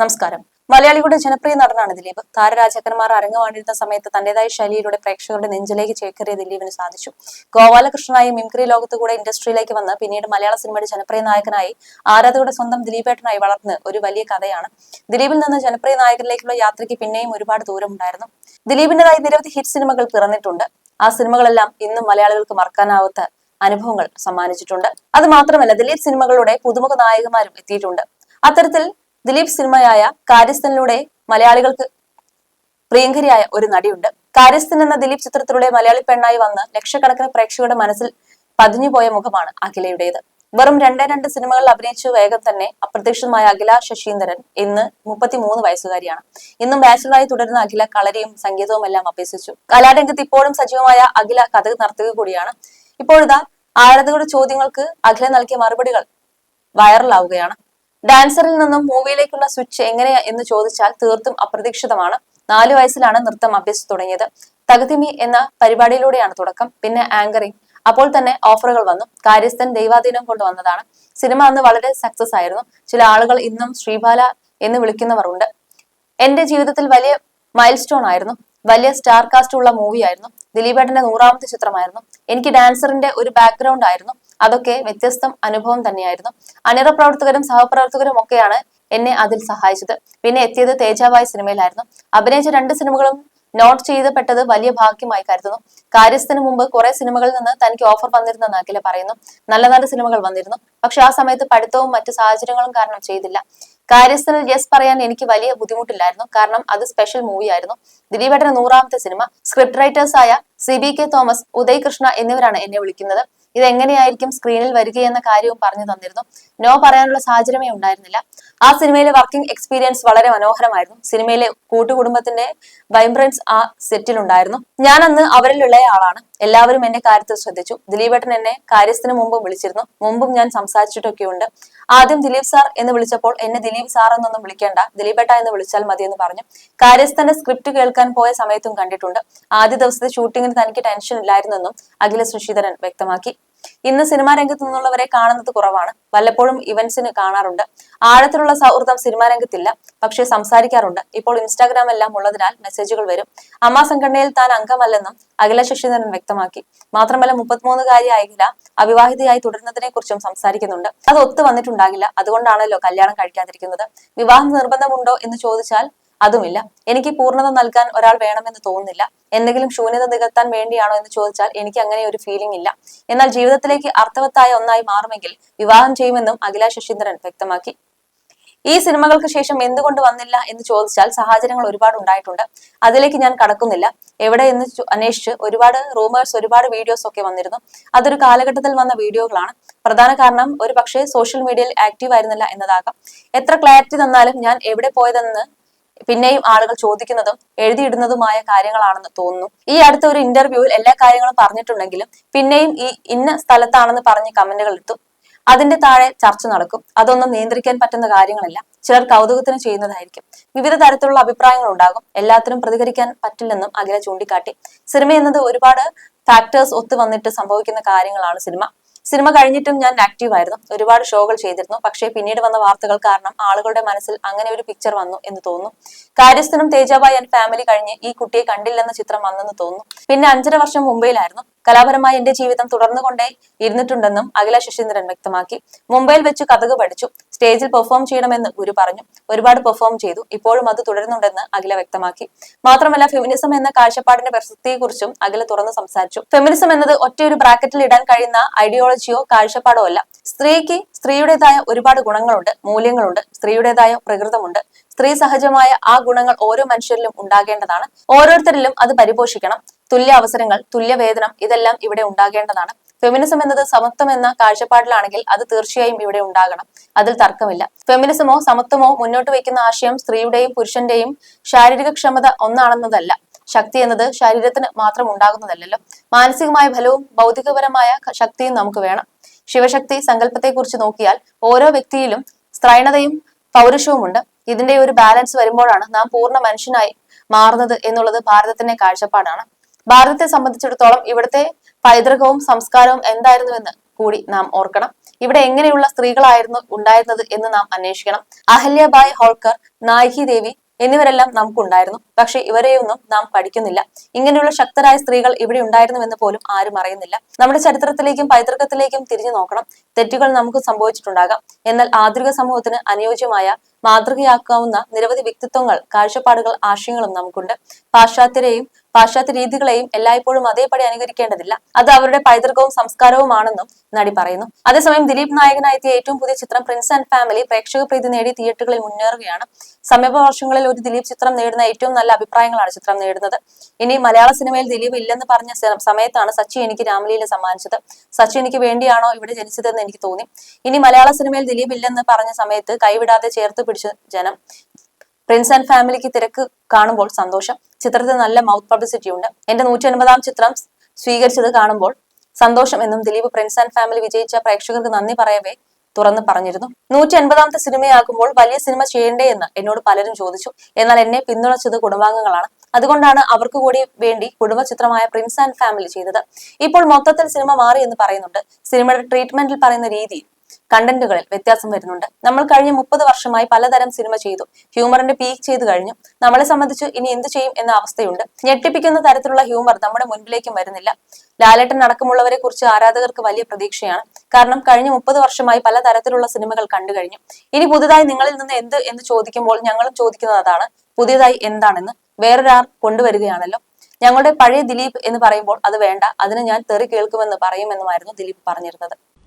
നമസ്കാരം. മലയാളികളുടെ ജനപ്രിയ നടനാണ് ദിലീപ്. താരരാജാക്കന്മാർ അരങ്ങുവാണിരുന്ന സമയത്ത് തന്റേതായ ശൈലിയിലൂടെ പ്രേക്ഷകരുടെ നെഞ്ചിലേക്ക് ചേക്കേറിയ ദിലീപിന് സാധിച്ചു. ഗോപാലകൃഷ്ണനായി മിംക്രി ലോകത്ത് കൂടെ ഇൻഡസ്ട്രിയിലേക്ക് വന്ന് പിന്നീട് മലയാള സിനിമയുടെ ജനപ്രിയ നായകനായി ആരാധകരുടെ സ്വന്തം ദിലീപേട്ടനായി വളർന്ന് ഒരു വലിയ കഥയാണ്. ദിലീപിൽ നിന്ന് ജനപ്രിയ നായകനിലേക്കുള്ള യാത്രയ്ക്ക് പിന്നെയും ഒരുപാട് ദൂരമുണ്ടായിരുന്നു. ദിലീപിന്റേതായി നിരവധി ഹിറ്റ് സിനിമകൾ പിറന്നിട്ടുണ്ട്. ആ സിനിമകളെല്ലാം ഇന്നും മലയാളികൾക്ക് മറക്കാനാവാത്ത അനുഭവങ്ങൾ സമ്മാനിച്ചിട്ടുണ്ട്. അത് മാത്രമല്ല ദിലീപ് സിനിമകളുടെ പുതുമുഖ നായകന്മാരും എത്തിയിട്ടുണ്ട്. അത്തരത്തിൽ ദിലീപ് സിനിമയായ കാര്യസ്ഥനിലൂടെ മലയാളികൾക്ക് പ്രിയങ്കരിയായ ഒരു നടിയുണ്ട്. കാര്യസ്ഥൻ എന്ന ദിലീപ് ചിത്രത്തിലൂടെ മലയാളി പെണ്ണായി വന്ന് ലക്ഷക്കണക്കിന് പ്രേക്ഷകരുടെ മനസ്സിൽ പതിഞ്ഞുപോയ മുഖമാണ് അഖിലയുടേത്. വെറും രണ്ടേ രണ്ട് സിനിമകളിൽ അഭിനയിച്ചു വേഗം തന്നെ അപ്രത്യക്ഷമായ അഖില ശശീന്ദ്രൻ ഇന്ന് മുപ്പത്തിമൂന്ന് വയസ്സുകാരിയാണ്. ഇന്നും ബാച്ചിലറായി തുടരുന്ന അഖില കളരിയും സംഗീതവും എല്ലാം അഭ്യസിച്ചു. കലാരംഗത്ത് ഇപ്പോഴും സജീവമായ അഖില കഥ നടത്തുക കൂടിയാണ്. ഇപ്പോഴിതാ ആരാധകരുടെ ചോദ്യങ്ങൾക്ക് അഖില നൽകിയ മറുപടികൾ വൈറലാവുകയാണ്. ഡാൻസറിൽ നിന്നും മൂവിയിലേക്കുള്ള സ്വിച്ച് എങ്ങനെയാ എന്ന് ചോദിച്ചാൽ തീർത്തും അപ്രതീക്ഷിതമാണ്. നാലു വയസ്സിലാണ് നൃത്തം അഭ്യസിച്ചു തുടങ്ങിയത്. തകതിമി എന്ന പരിപാടിയിലൂടെയാണ് തുടക്കം പിന്നെ ആങ്കറിംഗ് അപ്പോൾ തന്നെ ഓഫറുകൾ വന്നു. കാര്യസ്ഥൻ ദൈവാധീനം കൊണ്ട് വന്നതാണ്. സിനിമ അന്ന് വളരെ സക്സസ് ആയിരുന്നു. ചില ആളുകൾ ഇന്നും ശ്രീബാല എന്ന് വിളിക്കുന്നവർ ഉണ്ട് എന്റെ ജീവിതത്തിൽ വലിയ മൈൽ സ്റ്റോൺ ആയിരുന്നു. വലിയ സ്റ്റാർ കാസ്റ്റ് ഉള്ള മൂവി ആയിരുന്നു. ദിലീപേട്ടന്റെ നൂറാമത്തെ ചിത്രമായിരുന്നു. എനിക്ക് ഡാൻസറിന്റെ ഒരു ബാക്ക്ഗ്രൗണ്ട് ആയിരുന്നു. അതൊക്കെ വ്യത്യസ്തം അനുഭവം തന്നെയായിരുന്നു. അണിയറ പ്രവർത്തകരും സഹപ്രവർത്തകരും ഒക്കെയാണ് എന്നെ അതിൽ സഹായിച്ചത്. പിന്നെ എത്തിയത് തേജാവായ സിനിമയിലായിരുന്നു. അഭിനയിച്ച രണ്ട് സിനിമകളും നോട്ട് ചെയ്തപ്പെട്ടത് വലിയ ഭാഗ്യമായി കരുതുന്നു. കാര്യസ്ഥന് മുമ്പ് കുറെ സിനിമകളിൽ നിന്ന് തനിക്ക് ഓഫർ വന്നിരുന്നെന്ന് അഖില പറയുന്നു. നല്ല നല്ല സിനിമകൾ വന്നിരുന്നു. പക്ഷെ ആ സമയത്ത് പഠിത്തവും മറ്റു സാഹചര്യങ്ങളും കാരണം ചെയ്തില്ല. കാര്യസ്ഥനിൽ യെസ് പറയാൻ എനിക്ക് വലിയ ബുദ്ധിമുട്ടില്ലായിരുന്നു. കാരണം അത് സ്പെഷ്യൽ മൂവി ആയിരുന്നു. ദിലീപേട്ടന്റെ നൂറാമത്തെ സിനിമ. സ്ക്രിപ്റ്റ് റൈറ്റേഴ്സായ C B K Thomas Uday Krishna എന്നിവരാണ് എന്നെ വിളിക്കുന്നത്. ഇത് എങ്ങനെയായിരിക്കും സ്ക്രീനിൽ വരികയെന്ന കാര്യവും പറഞ്ഞു തന്നിരുന്നു. നോ പറയാനുള്ള സാഹചര്യമേ ഉണ്ടായിരുന്നില്ല. ആ സിനിമയിലെ വർക്കിംഗ് എക്സ്പീരിയൻസ് വളരെ മനോഹരമായിരുന്നു. സിനിമയിലെ കൂട്ടുകുടുംബത്തിന്റെ വൈബ്രൻസ് ആ ഞാൻ അന്ന് അവരിലുള്ള ആളാണ് എല്ലാവരും എന്റെ കാര്യത്തിൽ ശ്രദ്ധിച്ചു. ദിലീപേട്ടൻ എന്നെ കാര്യസ്ഥന് മുമ്പും വിളിച്ചിരുന്നു. മുമ്പും ഞാൻ സംസാരിച്ചിട്ടൊക്കെ ഉണ്ട് ആദ്യം ദിലീപ് സാർ എന്ന് വിളിച്ചപ്പോൾ എന്നെ ദിലീപ് സാർ എന്നൊന്നും വിളിക്കേണ്ട ദിലീപേട്ട എന്ന് വിളിച്ചാൽ മതി എന്ന് പറഞ്ഞു. കാര്യസ്ഥന്റെ സ്ക്രിപ്റ്റ് കേൾക്കാൻ പോയ സമയത്തും കണ്ടിട്ടുണ്ട്. ആദ്യ ദിവസത്തെ ഷൂട്ടിങ്ങിന് തനിക്ക് ടെൻഷൻ ഇല്ലായിരുന്നെന്നും അഖില ശശിധരൻ വ്യക്തമാക്കി. ഇന്ന് സിനിമാ രംഗത്ത് നിന്നുള്ളവരെ കാണുന്നത് കുറവാണ്. വല്ലപ്പോഴും ഇവന്റ്സിന് കാണാറുണ്ട്. ആഴത്തിലുള്ള സൗഹൃദം സിനിമാ രംഗത്തില്ല പക്ഷേ സംസാരിക്കാറുണ്ട്. ഇപ്പോൾ ഇൻസ്റ്റാഗ്രാം എല്ലാം ഉള്ളതിനാൽ മെസ്സേജുകൾ വരും. അമ്മ സംഘടനയിൽ താൻ അംഗമല്ലെന്നും അഖില ശശിധരൻ വ്യക്തമാക്കി. മാത്രമല്ല മുപ്പത്തിമൂന്നുകാരി അഖില അവിവാഹിതയായി തുടരുന്നതിനെ കുറിച്ചും സംസാരിക്കുന്നുണ്ട്. അത് ഒത്തു വന്നിട്ടുണ്ടാകില്ല. അതുകൊണ്ടാണല്ലോ കല്യാണം കഴിക്കാതിരിക്കുന്നത്. വിവാഹം നിർബന്ധമുണ്ടോ എന്ന് ചോദിച്ചാൽ അതുമില്ല. എനിക്ക് പൂർണത നൽകാൻ ഒരാൾ വേണമെന്ന് തോന്നുന്നില്ല. എന്തെങ്കിലും ശൂന്യത നികത്താൻ വേണ്ടിയാണോ എന്ന് ചോദിച്ചാൽ എനിക്ക് അങ്ങനെ ഒരു ഫീലിംഗ് ഇല്ല. എന്നാൽ ജീവിതത്തിലേക്ക് അർത്ഥവത്തായ ഒന്നായി മാറുമെങ്കിൽ വിവാഹം ചെയ്യുമെന്നും അഖില ശശീന്ദ്രൻ വ്യക്തമാക്കി. ഈ സിനിമകൾക്ക് ശേഷം എന്തുകൊണ്ട് വന്നില്ല എന്ന് ചോദിച്ചാൽ സാഹചര്യങ്ങൾ ഒരുപാട് ഉണ്ടായിട്ടുണ്ട്. അതിലേക്ക് ഞാൻ കടക്കുന്നില്ല. എവിടെ എന്ന് അന്വേഷിച്ച് ഒരുപാട് റൂമേഴ്സ് ഒരുപാട് വീഡിയോസ് ഒക്കെ വന്നിരുന്നു. അതൊരു കാലഘട്ടത്തിൽ വന്ന വീഡിയോകളാണ്. പ്രധാന കാരണം ഒരു പക്ഷേ സോഷ്യൽ മീഡിയയിൽ ആക്റ്റീവ് ആയിരുന്നില്ല എന്നതാകാം. എത്ര ക്ലാരിറ്റി തന്നാലും ഞാൻ എവിടെ പോയതെന്ന് പിന്നെയും ആളുകൾ ചോദിക്കുന്നതും എഴുതിയിടുന്നതുമായ കാര്യങ്ങളാണെന്ന് തോന്നുന്നു. ഈ അടുത്ത ഒരു ഇന്റർവ്യൂവിൽ എല്ലാ കാര്യങ്ങളും പറഞ്ഞിട്ടുണ്ടെങ്കിലും പിന്നെയും ഈ ഇന്ന സ്ഥലത്താണെന്ന് പറഞ്ഞ് കമന്റുകൾ ഇട്ടു. അതിന്റെ താഴെ ചർച്ച നടക്കും. അതൊന്നും നിയന്ത്രിക്കാൻ പറ്റുന്ന കാര്യങ്ങളല്ല. ചിലർ കൗതുകത്തിന് ചെയ്യുന്നതായിരിക്കും. വിവിധ തരത്തിലുള്ള അഭിപ്രായങ്ങൾ ഉണ്ടാകും. എല്ലാത്തിനും പ്രതികരിക്കാൻ പറ്റില്ലെന്നും അഖില ചൂണ്ടിക്കാട്ടി. സിനിമ എന്നത് ഒരുപാട് ഫാക്ടേഴ്സ് ഒത്തു വന്നിട്ട് സംഭവിക്കുന്ന കാര്യങ്ങളാണ് സിനിമ. സിനിമ കഴിഞ്ഞിട്ടും ഞാൻ ആക്റ്റീവ് ആയിരുന്നു. ഒരുപാട് ഷോകൾ ചെയ്തിരുന്നു. പക്ഷേ പിന്നീട് വന്ന വാർത്തകൾ കാരണം ആളുകളുടെ മനസ്സിൽ അങ്ങനെ ഒരു പിക്ചർ വന്നു എന്ന് തോന്നുന്നു. കാര്യസ്ഥനും തേജാബായ് ആൻഡ് ഫാമിലി കഴിഞ്ഞ് ഈ കുട്ടിയെ കണ്ടില്ലെന്ന ചിത്രം വന്നെന്ന് തോന്നുന്നു. പിന്നെ അഞ്ചര വർഷം മുംബൈയിലായിരുന്നു. കലാപരമായി എന്റെ ജീവിതം തുടർന്നുകൊണ്ടേ ഇരുന്നിട്ടുണ്ടെന്നും അഖില ശശീന്ദ്രൻ വ്യക്തമാക്കി. മുംബൈയിൽ വെച്ച് കഥക് പഠിച്ചു. സ്റ്റേജിൽ പെർഫോം ചെയ്യണമെന്ന് ഗുരു പറഞ്ഞു. ഒരുപാട് പെർഫോം ചെയ്തു. ഇപ്പോഴും അത് തുടരുന്നുണ്ടെന്ന് അഖില വ്യക്തമാക്കി. മാത്രമല്ല ഫെമിനിസം എന്ന കാഴ്ചപ്പാടിന്റെ പ്രസക്തിയെക്കുറിച്ചും അഖില തുറന്ന് സംസാരിച്ചു. ഫെമിനിസം എന്നത് ഒറ്റയൊരു ബ്രാക്കറ്റിൽ ഇടാൻ കഴിയുന്ന ഐഡിയോളജിയോ കാഴ്ചപ്പാടോ അല്ല. സ്ത്രീക്ക് സ്ത്രീയുടേതായ ഒരുപാട് ഗുണങ്ങളുണ്ട് മൂല്യങ്ങളുണ്ട് സ്ത്രീയുടേതായ പ്രകൃതമുണ്ട്. സ്ത്രീ സഹജമായ ആ ഗുണങ്ങൾ ഓരോ മനുഷ്യരിലും ഉണ്ടാകേണ്ടതാണ്. ഓരോരുത്തരിലും അത് പരിപോഷിക്കണം. തുല്യ അവസരങ്ങൾ തുല്യ വേതനം ഇതെല്ലാം ഇവിടെ ഉണ്ടാകേണ്ടതാണ്. ഫെമിനിസം എന്നത് സമത്വം എന്ന കാഴ്ചപ്പാടിലാണെങ്കിൽ അത് തീർച്ചയായും ഇവിടെ ഉണ്ടാകണം. അതിൽ തർക്കമില്ല. ഫെമിനിസമോ സമത്വമോ മുന്നോട്ട് വയ്ക്കുന്ന ആശയം സ്ത്രീയുടെയും പുരുഷന്റെയും ശാരീരിക ക്ഷമത ഒന്നാണെന്നതല്ല. ശക്തി എന്നത് ശരീരത്തിന് മാത്രം ഉണ്ടാകുന്നതല്ലല്ലോ. മാനസികമായ ഫലവും ഭൗതികപരമായ ശക്തിയും നമുക്ക് വേണം. ശിവശക്തി സങ്കല്പത്തെക്കുറിച്ച് നോക്കിയാൽ ഓരോ വ്യക്തിയിലും സ്ത്രൈണതയും പൗരുഷവുമുണ്ട്. ഇതിന്റെ ഒരു ബാലൻസ് വരുമ്പോഴാണ് നാം പൂർണ മനുഷ്യനായി മാറുന്നത് എന്നുള്ളത് ഭാരതത്തിന്റെ കാഴ്ചപ്പാടാണ്. ഭാരതത്തെ സംബന്ധിച്ചിടത്തോളം ഇവിടുത്തെ പൈതൃകവും സംസ്കാരവും എന്തായിരുന്നു എന്ന് കൂടി നാം ഓർക്കണം. ഇവിടെ എങ്ങനെയുള്ള സ്ത്രീകളായിരുന്നു ഉണ്ടായിരുന്നത് എന്ന് നാം അന്വേഷിക്കണം. അഹല്യബായ് ഹോൾക്കർ നായികി ദേവി എന്നിവരെല്ലാം നമുക്കുണ്ടായിരുന്നു. പക്ഷെ ഇവരെയൊന്നും നാം പഠിക്കുന്നില്ല. ഇങ്ങനെയുള്ള ശക്തരായ സ്ത്രീകൾ ഇവിടെ ഉണ്ടായിരുന്നുവെന്ന് പോലും ആരും അറിയുന്നില്ല. നമ്മുടെ ചരിത്രത്തിലേക്കും പൈതൃകത്തിലേക്കും തിരിഞ്ഞു നോക്കണം. തെറ്റുകൾ നമുക്ക് സംഭവിച്ചിട്ടുണ്ടാകാം. എന്നാൽ ആധുനിക സമൂഹത്തിന് അനുയോജ്യമായ മാതൃകയാക്കാവുന്ന നിരവധി വ്യക്തിത്വങ്ങൾ കാഴ്ചപ്പാടുകൾ ആശയങ്ങളും നമുക്കുണ്ട്. പാശ്ചാത്യരെയും പാശ്ചാത്യ രീതികളെയും എല്ലായ്പ്പോഴും അതേപടി അനുകരിക്കേണ്ടതില്ല. അത് അവരുടെ പൈതൃകവും സംസ്കാരവുമാണെന്നും നടി പറയുന്നു. അതേസമയം ദിലീപ് നായകനായെത്തിയ ഏറ്റവും പുതിയ ചിത്രം പ്രിൻസ് ആൻഡ് ഫാമിലി പ്രേക്ഷക പ്രീതി നേടി തിയേറ്ററുകളിൽ മുന്നേറുകയാണ്. സമീപ വർഷങ്ങളിൽ ഒരു ദിലീപ് ചിത്രം നേടുന്ന ഏറ്റവും നല്ല അഭിപ്രായങ്ങളാണ് ചിത്രം നേടുന്നത്. ഇനി മലയാള സിനിമയിൽ ദിലീപ് ഇല്ലെന്ന് പറഞ്ഞ സമയത്താണ് സച്ചി എനിക്ക് രാമലീല സമ്മാനിച്ചത്. സച്ചി എനിക്ക് വേണ്ടിയാണോ ഇവിടെ ജനിച്ചതെന്ന് എനിക്ക് തോന്നി. ഇനി മലയാള സിനിമയിൽ ദിലീപ് ഇല്ലെന്ന് പറഞ്ഞ സമയത്ത് കൈവിടാതെ ചേർത്ത് പിടിച്ചു ജനം പ്രിൻസ് ആൻഡ് ഫാമിലിക്ക് തിരക്ക് കാണുമ്പോൾ സന്തോഷം. ചിത്രത്തിൽ നല്ല മൗത്ത് പബ്ലിസിറ്റി ഉണ്ട്. എന്റെ നൂറ്റി അൻപതാം ചിത്രം സ്വീകരിച്ചത് കാണുമ്പോൾ സന്തോഷം എന്നും ദിലീപ് പ്രിൻസ് ആൻഡ് ഫാമിലി വിജയിച്ച പ്രേക്ഷകർക്ക് നന്ദി പറയവേ തുറന്ന് പറഞ്ഞിരുന്നു. നൂറ്റി അൻപതാമത്തെ സിനിമയാകുമ്പോൾ വലിയ സിനിമ ചെയ്യണ്ടേ എന്ന് എന്നോട് പലരും ചോദിച്ചു. എന്നാൽ എന്നെ പിന്തുണച്ചത് കുടുംബാംഗങ്ങളാണ്. അതുകൊണ്ടാണ് അവർക്ക് കൂടി വേണ്ടി കുടുംബ ചിത്രമായ പ്രിൻസ് ആൻഡ് ഫാമിലി ചെയ്തത്. ഇപ്പോൾ മൊത്തത്തിൽ സിനിമ മാറി എന്ന് പറയുന്നുണ്ട്. സിനിമയുടെ ട്രീറ്റ്മെന്റിൽ പറയുന്ന രീതി കണ്ടന്റുകളിൽ വ്യത്യാസം വരുന്നുണ്ട്. നമ്മൾ കഴിഞ്ഞ മുപ്പത് വർഷമായി പലതരം സിനിമ ചെയ്തു. ഹ്യൂമറിന്റെ പീക്ക് ചെയ്തു കഴിഞ്ഞു. നമ്മളെ സംബന്ധിച്ച് ഇനി എന്ത് ചെയ്യും എന്ന അവസ്ഥയുണ്ട്. ഞെട്ടിപ്പിക്കുന്ന തരത്തിലുള്ള ഹ്യൂമർ നമ്മുടെ മുൻപിലേക്കും വരുന്നില്ല. ലാലേട്ടൻ അടക്കമുള്ളവരെ കുറിച്ച് ആരാധകർക്ക് വലിയ പ്രതീക്ഷയാണ്. കാരണം കഴിഞ്ഞ മുപ്പത് വർഷമായി പല തരത്തിലുള്ള സിനിമകൾ കണ്ടു കഴിഞ്ഞു. ഇനി പുതുതായി നിങ്ങളിൽ നിന്ന് എന്ത് എന്ന് ചോദിക്കുമ്പോൾ ഞങ്ങളും ചോദിക്കുന്നത് അതാണ്. പുതിയതായി എന്താണെന്ന് വേറൊരാൾ കൊണ്ടുവരികയാണല്ലോ. ഞങ്ങളുടെ പഴയ ദിലീപ് എന്ന് പറയുമ്പോൾ അത് വേണ്ട. അതിന് ഞാൻ തെറി കേൾക്കുമെന്ന് പറയുമെന്നുമായിരുന്നു ദിലീപ് പറഞ്ഞിരുന്നത്.